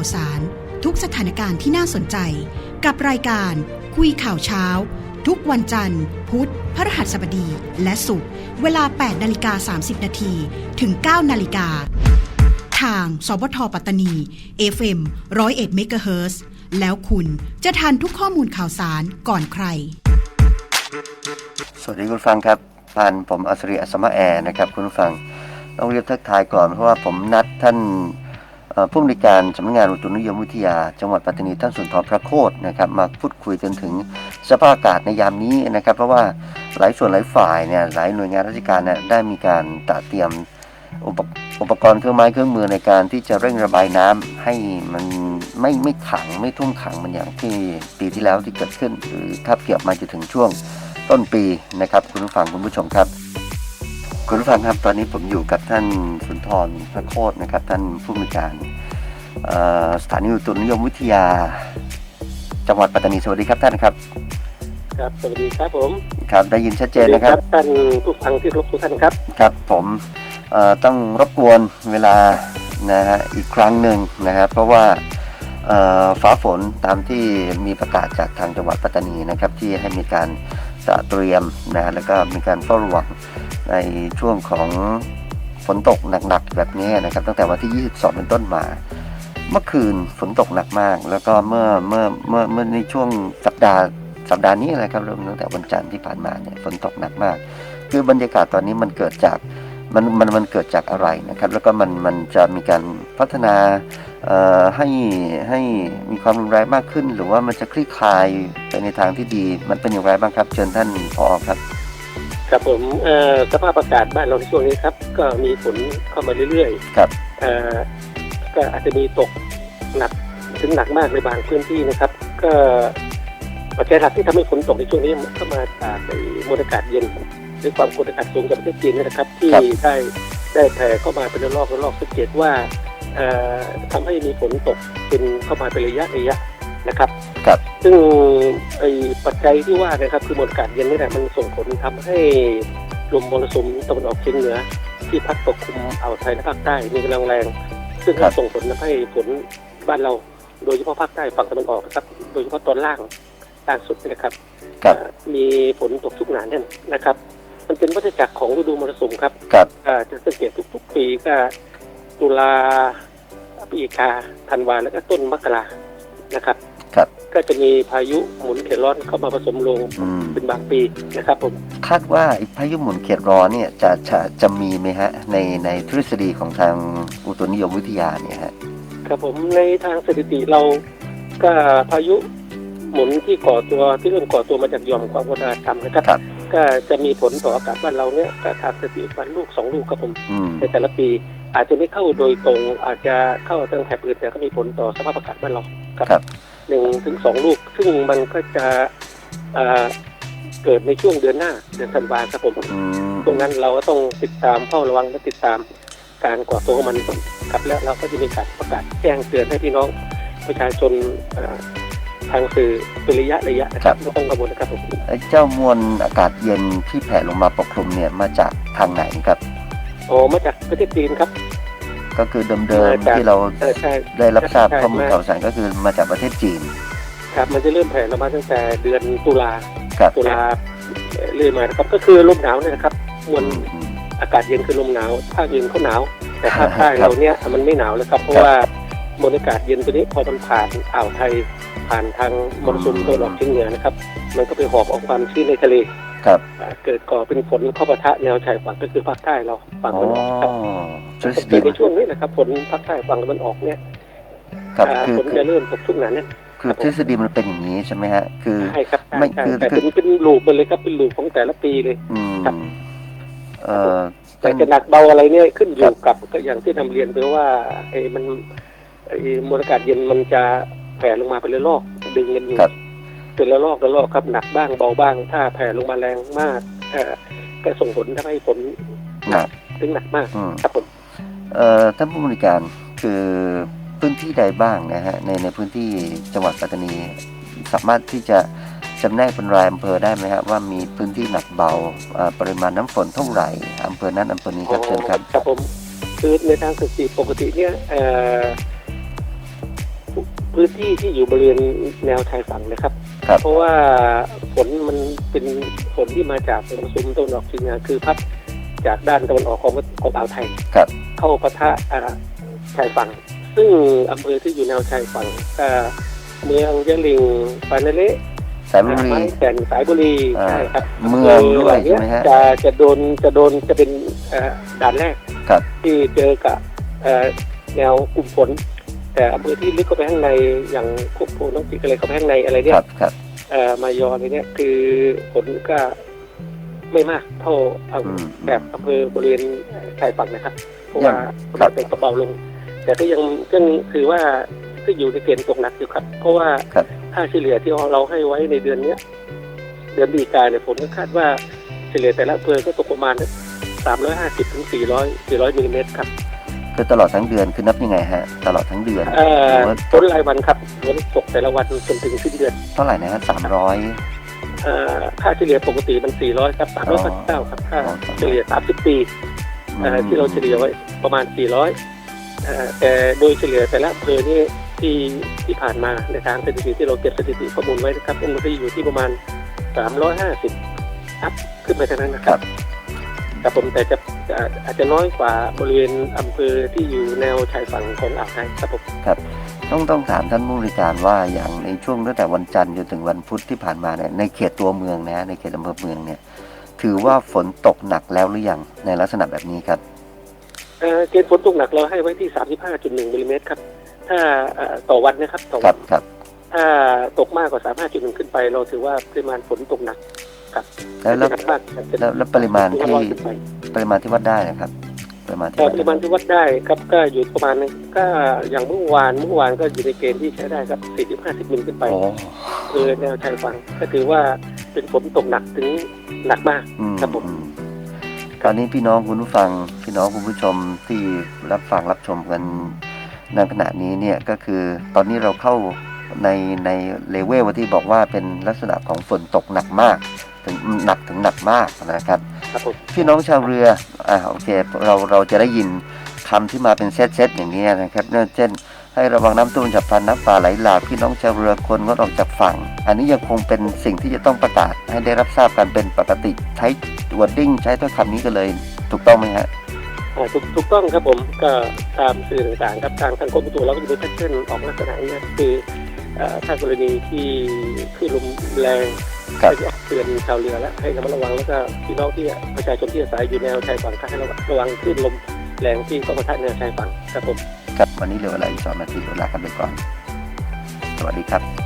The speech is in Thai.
าวสาร ทุกสถานการณ์ที่น่าสนใจ กับรายการคุยข่าวเช้า ทุกวันจันทร์ พุธพฤหัสบดี และศุกร์เวลา 8 นาฬิกา 30 นาทีถึง 9 นาฬิกา ทาง สบทปัตตานี FM 101 MHz แล้วคุณจะทันทุกข้อมูลข่าวสารก่อนใคร สวัสดีคุณฟังครับผ่านผมอัศริอัสมาแอร์นะครับคุณฟัง ต้องเรียกทักทายก่อนเพราะว่าผมนัดท่าน ผู้อำนวยการสำนักงานอุตุนิยมวิทยา จังหวัดปัตตานีท่านสุนทรพระโคตรนะครับมาพูดคุยจนถึงสภาพอากาศในยามนี้นะครับ เพราะว่าหลายส่วนหลายฝ่ายเนี่ยหลายหน่วยงานราชการเนี่ยได้มีการตัดเตรียมอุปอุปกรณ์เครื่องไม้เครื่องมือในการที่จะเร่งระบายน้ำให้มันไม่ไม่ขังไม่ท่วมขังมันอย่างที่ปีที่แล้วที่เกิดขึ้นหรือถ้าเปรียบมาจนถึงช่วงต้นปีนะครับคุณผู้ฟังคุณผู้ชมครับ คุณผู้ฟังครับตอนนี้ผมอยู่กับท่านสุนทรพระโคตรนะครับ ท่านผู้มีการเอ่อสถานีอุตุนิยมวิทยา จังหวัดปัตตานีสวัสดีครับท่านครับ ครับสวัสดีครับผมครับได้ยินชัดเจนนะครับท่านผู้ฟังที่เคารบทุกท่านครับครับผมเอ่อต้องรบกวนเวลานะฮะอีกครั้งหนึ่งนะครับเพราะว่าเอ่อฟ้าฝนตามที่มีประกาศจากทางจังหวัดปัตตานีนะครับที่ให้มีการเตรียมนะฮะแล้วก็มีการเฝ้าระวัง ในช่วงของฝนตกหนักๆแบบนี้นะครับ ตั้งแต่วันที่ 22 เป็นต้นมา เมื่อคืนฝนตกหนักมาก แล้วก็เมื่อเมื่อเมื่อเมื่อในช่วงสัปดาห์สัปดาห์นี้นะครับเริ่มตั้งแต่วันจันทร์ที่ผ่านมาเนี่ยฝนตกหนักมาก คือบรรยากาศตอนนี้มันเกิดจากมันมันมันเกิดจากอะไรนะครับ แล้วก็มันมันจะมีการพัฒนาเอ่อให้ให้มีความรุนแรงมากขึ้น หรือว่ามันจะคลี่คลายไปในทางที่ดี มันเป็นอย่างไรบ้างครับ เชิญท่านพอครับ ครับผมเอ่อสภาพอากาศบ้านเราในช่วงนี้ครับ ก็มีฝนเข้ามาเรื่อยครับ ๆเอ่อก็อาจจะมีตกหนักถึงหนักมากในบางพื้นที่นะครับ ก็ปัจจัยหลักที่ทำให้ฝนตกในช่วงนี้ก็มาจากไอ้มวลอากาศเย็นหรือความกดอากาศสูงจากประเทศจีนเนยนะครับ ที่ครับได้ได้แผ่เข้ามาเป็นระลอกระลอกสังเกตว่าเอ่อทำให้มีฝนตกเป็นเข้ามาเป็นระยะระยะ นะครับ ครับ ซึ่งไอ้ปัจจัยที่ว่านะครับคือมวลอากาศเย็นนี่แหละมันส่งผลทำให้ลมมรสุมตะวันออกเฉียงเหนือ ที่พัดปกคลุมอ่าวไทยและภาคใต้มีกำลังแรง ซึ่งครับส่งผลทำให้ฝนบ้านเราโดยเฉพาะภาคใต้ฝั่งตะวันออกนะครับ โดยเฉพาะตอนล่างล่างสุดนี่นะครับครับเอ่อมีฝนตกชุกหนาแน่นนะครับ มันเป็นวัฏจักรของฤดูมรสุมครับครับอ่าจะสังเกตทุกๆปีก็ตุลาพฤศจิกาธันวาแล้วก็ต้นมกรานะครับครับ ก็จะมีพายุหมุนเขตร้อนเข้ามาผสมลงอืม เป็นบางปีนะครับผม คาดว่าไอ้พายุหมุนเขตร้อนเนี่ยจะจะจะมีไหมฮะ ในในทฤษฎีของทางอุตุนิยมวิทยาเนี่ยฮะ ครับผมในทางสถิติเราก็พายุหมุนที่ก่อตัวที่เริ่มก่อตัวมาจากหย่อมความกดอากาศต่ำนะครับ ครับ ก็จะมีผลต่ออากาศบ้านเราเนี่ยก็ทางสถิติวันลูกสองลูกครับผมอืมในแต่ละปี อาจจะไม่เข้าโดยตรง อาจจะเข้าทางแถบอื่นแต่ก็มีผลต่อสภาพอากาศบ้านเราครับครับหนึ่งถึงสองลูก ซึ่งมันก็จะอ่าเกิดในช่วงเดือนหน้าเดือนธันวาครับผมอืมตรงนั้นเราก็ต้องติดตามเฝ้าระวังและติดตามการก่อตัวของมันครับแล้วเราก็จะมีการประกาศแจ้งเตือนให้พี่น้องประชาชนเอ่อทางสื่อเป็นระยะระยะนะครับไม่ต้องกังวลนะครับผมไอ้เจ้ามวลอากาศเย็นที่แผ่ลงมาปกคลุมเนี่ยมาจากทางไหนครับ โอ้มาจากประเทศจีนครับ ก็คือเดิมมาจากๆที่เราเออใช่ได้รับทราบใช่ข้อมูลใช่ข่าวสารก็คือมาจากประเทศจีน ครับ มันจะเริ่มแผ่ลงมาตั้งแต่เดือนตุลาครับตุลาเอ่อเรื่อยมานะครับ ก็คือลมหนาวเนี่ยนะครับมวลอืมอากาศเย็นคือลมหนาวภาคอื่นเขาหนาว แต่ภาคใต้ครับเราเนี่ยมันไม่หนาวเลยครับ เพราะครับว่ามวลอากาศเย็นตัวนี้พอมันผ่านอ่าวไทยผ่านทางมรสุมตะวันออกเฉียงเหนือนะครับ มันก็ไปหอบเอาความชื้นในทะเล ครับ อ่าเกิดก่อเป็นฝนเข้าปะทะแนวชายฝั่งก็คือภาคใต้เราฝั่งอ๋อตะวันออกครับทฤษเป็ฎีนในช่วงนี้นะครับฝนภาคใต้ฝั่งตะวันออกเนี่ยครับอ่าคือฝนจะเริ่มตกชุกหนาเนี่ยคือทฤษฎีมันเป็นอย่างนี้ใช่ไหมฮะ คือ ใช่ครับใช่ไม่ใช่คือแต่คือ เป็นเป็นลูปมันเลยครับเป็นลูปของแต่ละปีเลย อืมครับ เอ่อแต่จะหนักเบาอะไรเนี่ยขึ้นอยู่กับก็อย่างที่นำเรียนไปว่าไอ้มันไอ้มวลอากาศเย็นมันจะแผ่ลงมาเป็นระลอกดึงกันอยู่ครับ เป็นระลอกระลอกครับหนักบ้างเบาบ้าง ถ้าแผ่ลงมาแรงมากเอ่อก็ส่งผลทำให้ฝนหนักถึงหนักมากอืมครับผมเอ่อท่านผู้บริการคือพื้นที่ใดบ้างนะฮะในในพื้นที่จังหวัดปัตตานีสามารถที่จะจำแนกเป็นรายอำเภอได้ไหมฮะว่ามีพื้นที่หนักเบาเอ่อปริมาณน้ำฝนเท่าไหร่อำเภอนั้นอำเภอนี้ครับเชิญครับครับผมคือในทางสถิติปกติเนี่ยเอ่อพื้นที่ที่อยู่บริเวณแนวชายฝั่งนะครับ ครับ เพราะว่าฝนมันเป็นฝนที่มาจากมรสุมตะวันออกเฉียงเหนือคือพัดจากด้านตะวันออกของของอ่าวไทยครับ เข้าปะทะอ่าชายฝั่ง ซึ่งอำเภอที่อยู่แนวชายฝั่งก็เมืองยะลิงปานาเละสายบุรี ไม้แก่นสายบุรีอ่า ใช่ครับเมืองด้วยเนี้ใช่ไหมฮะ จะจะโดนจะโดนจะเป็นเอ่อด่านแรกครับ ที่เจอกับเอ่อแนวกลุ่มฝน แต่อำเภอที่ลึกเข้าไปข้างในอย่างคุกโพน้องจิกอะไรเข้าไปข้างในอะไรเนี่คยรับครับ เอ่อมายออะไรเนี่ยคือฝนก็ไม่มากเท่าเอาอืมแบบอำเภอบริเวณชายฝั่งนะครับเพราะว่าครับฝนตกเบาลง แต่ก็ยังยังถือว่าก็อยู่ในเกณฑ์ตกหนักอยู่ครับ เพราะว่าครับ ค่าเฉลี่ยที่เราให้ไว้ในเดือนเนี้ย เดือนดีกาเนี่ยฝนก็คาดว่าเฉลี่ยแต่ละอำเภอก็ตกประมาณสามร้อยห้าสิบถึงสี่ร้อยสี่ร้อยมิลลิเมตรครับ คือตลอดทั้งเดือนคือนับยังไงฮะ ตลอดทั้งเดือนเอ่อหรือว่าฝนรายวันครับฝนตกแต่ละวันจนถึงสิ้นเดือนเท่าไหร่นะฮะสามร้อย เอ่อค่าเฉลี่ยปกติมันสี่ร้อยครับสามร้อยเก้าครับค่าอ๋อเฉลี่ยสามสิบปีเอ่อที่เราเฉลี่ยไว้ประมาณสี่ร้อยแต่โดยเฉลี่ยแต่ละอำเภอนี่ที่ที่ผ่านมาในทางสถิติที่เราเก็บสถิติข้อมูลไว้นะครับมันก็อยู่ที่ประมาณสามร้อยห้าสิบอัพขึ้นไปทางนั้นนะคครัรับบครับผมแต่จะ จะอาจจะน้อยกว่าบริเวณอำเภอที่อยู่แนวชายฝั่งของอ่าวไทยครับผมต้องต้องถามท่านผู้บริการว่าอย่างในช่วงตั้งแต่วันจันทร์จนถึงวันพุธที่ผ่านมาเนี่ยในเขตตัวเมืองนะในเขตอำเภอเมืองเนี่ยถือว่าฝนตกหนักแล้วหรือยังในลักษณะแบบนี้ครับเอ่อเกณฑ์ฝนตกหนักเราให้ไว้ที่ 35.1มิลลิเมตรครับ ถ้าเอ่อต่อวันนะครับต่อควัรับนครับ ถ้าตกมากกว่า 35.1 ขึ้นไป เราถือว่าปริมาณฝนตกหนักครับแล้วแล้วหนักมากครับจะแล้วแล้วปริมาณที่ ร้อยขึ้นไป ปริมาณที่วัดได้นะครับปริมาณที่แต่วัดปริมาณที่วัดได้ครับก็อยู่ประมาณนึงก็อย่างเมื่อวานเมื่อวานก็อยู่ในเกณฑ์ที่ใช้ได้ครับ40-50มิลขึ้นไปโอ้คือแนวชายฝั่งก็ถือว่าเป็นฝนตกหนักถึงหนักมากอืมครับผมอืมตอนนี้พี่น้องคุณผู้ฟังพี่น้องคุณผู้ชมที่รับฟังรับชมกันในขณะนี้เนี่ยก็คือตอนนี้เราเข้าในในเลเวลที่บอกว่าเป็นลักษณะของฝนตกหนักมาก ถึงหนักถึงหนักมากนะครับ ครับผมพี่น้องชาวเรืออ่าโอเคเราเราจะได้ยินคำที่มาเป็นเซตเซตๆอย่างนี้ยนะครับเนื่องเช่น ให้ระวังน้ำท่วมฉับพลันน้ำป่าไหลหลากพี่น้องชาวเรือคนงดออกจากฝั่ง อันนี้ยังคงเป็นสิ่งที่จะต้องประกาศให้ได้รับทราบกันเป็นปกติใช้วอร์ดิ้งใช้ถ้อยคำนี้กันเลยถูกต้องไหมฮะอ่าถูกถูกต้องครับผมก็ตามสื่อต่างๆครับทางทางกรมอุตุเราก็จะมีแพทเทิร์นออกลักษณะนี้คือเอ่อถ้ากรณีที่คลื่นลมแรงครับก็จะเตือนชาวเรือแล้วให้ระมัดระวังแล้วก็พี่น้องที่ประชาชนที่อาศัยอยู่แนวชายฝั่งก็ให้ระวังระวังคลื่นลมแรงที่เข้ามาทัดแนวชายฝั่งครับผมครับวันนี้เหลือเวลาอีกสองนาทีเวลากันไปก่อน สวัสดีครับ